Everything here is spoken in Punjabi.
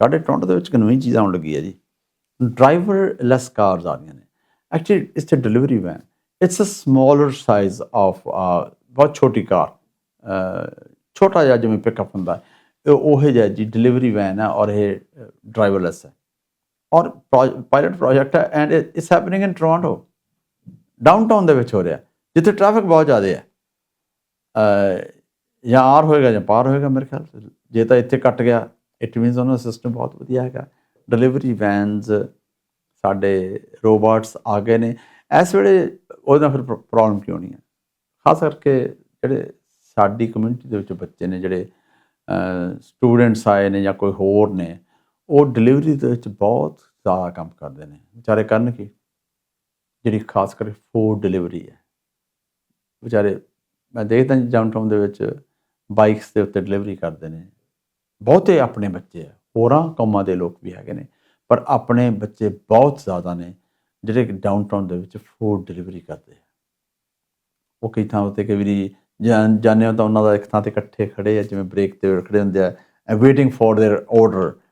ਸਾਡੇ ਟੋਰਾਂਟੋ ਦੇ ਵਿੱਚ ਕਨਵੀਨ ਨਵੀਂ ਚੀਜ਼ ਆਉਣ ਲੱਗੀ ਹੈ ਜੀ। ਡਰਾਈਵਰ ਲੈਸ ਕਾਰਸ ਆ ਰਹੀਆਂ ਨੇ। Actually it's a delivery van it's a smaller size of ਬਹੁਤ ਛੋਟੀ ਕਾਰ ਛੋਟਾ ਜਿਹਾ ਜਿਵੇਂ ਪਿਕਅਪ ਹੁੰਦਾ ਉਹ ਜਿਹਾ ਜੀ ਡਿਲੀਵਰੀ ਵੈਨ ਹੈ ਔਰ ਇਹ ਡਰਾਈਵਰਲੈਸ ਹੈ। ਔਰ ਪਾਇਲਟ ਪ੍ਰੋਜੈਕਟ ਹੈ and it's happening in Toronto downtown ਦੇ ਵਿੱਚ ਹੋ ਰਿਹਾ। ਜਿੱਥੇ ਟ੍ਰੈਫਿਕ ਬਹੁਤ ਜ਼ਿਆਦਾ ਹੈ। ਜਾਂ ਆਰ ਹੋਏਗਾ ਜਾਂ ਪਾਰ ਹੋਏਗਾ ਮੇਰੇ ਖਿਆਲ। ਚ। ਜੇ ਤਾਂ ਇੱਥੇ ਕੱਟ ਗਿਆ ਇਟ ਮੀਨਸ ਉਹਨਾਂ ਦਾ ਸਿਸਟਮ ਬਹੁਤ ਵਧੀਆ ਹੈਗਾ। ਡਿਲੀਵਰੀ ਵੈਨਸ ਸਾਡੇ ਰੋਬੋਟਸ ਆ ਗਏ ਨੇ। ਇਸ ਵੇਲੇ ਉਹਦਾ ਨਾਲ ਫਿਰ ਪ੍ਰੋਬਲਮ ਕਿਉਂ ਨਹੀਂ ਹੈ? ਖਾਸ ਕਰਕੇ ਜਿਹੜੇ ਸਾਡੀ ਕਮਿਊਨਿਟੀ ਦੇ ਵਿੱਚ ਬੱਚੇ ਨੇ, ਜਿਹੜੇ ਸਟੂਡੈਂਟਸ ਆਏ ਨੇ ਜਾਂ ਕੋਈ ਹੋਰ ਨੇ, ਉਹ ਡਿਲੀਵਰੀ ਦੇ ਵਿੱਚ ਬਹੁਤ ਜ਼ਿਆਦਾ ਕੰਮ ਕਰਦੇ ਨੇ। ਵਿਚਾਰੇ ਕਰਨ ਕੀ? ਜਿਹੜੀ ਖਾਸ ਕਰਕੇ ਫੂਡ ਡਿਲੀਵਰੀ ਹੈ। ਵਿਚਾਰੇ, ਮੈਂ ਦੇਖਦਾ ਜੀ ਡਾਊਨਟਾਊਨ ਦੇ ਵਿੱਚ ਬਾਈਕਸ ਦੇ ਉੱਤੇ ਡਿਲੀਵਰੀ ਕਰਦੇ ਨੇ। ਬਹੁਤੇ ਆਪਣੇ ਬੱਚੇ ਆ, ਹੋਰਾਂ ਕੌਮਾਂ ਦੇ ਲੋਕ ਵੀ ਹੈਗੇ ਨੇ, ਪਰ ਆਪਣੇ ਬੱਚੇ ਬਹੁਤ ਜ਼ਿਆਦਾ ਨੇ ਜਿਹੜੇ ਡਾਊਨ ਟਾਊਨ ਦੇ ਵਿੱਚ ਫੂਡ ਡਿਲੀਵਰੀ ਕਰਦੇ ਆ। ਉਹ ਕਈ ਥਾਂ ਉੱਤੇ ਕਈ ਵਾਰੀ ਜਾਣੇ ਤਾਂ ਉਹਨਾਂ ਦਾ ਇੱਕ ਥਾਂ ਤੇ ਇਕੱਠੇ ਖੜੇ ਆ, ਜਿਵੇਂ ਬ੍ਰੇਕ ਤੇ ਖੜੇ ਹੁੰਦੇ ਆ ਵੇਟਿੰਗ ਫॉर देयर ਆਰਡਰ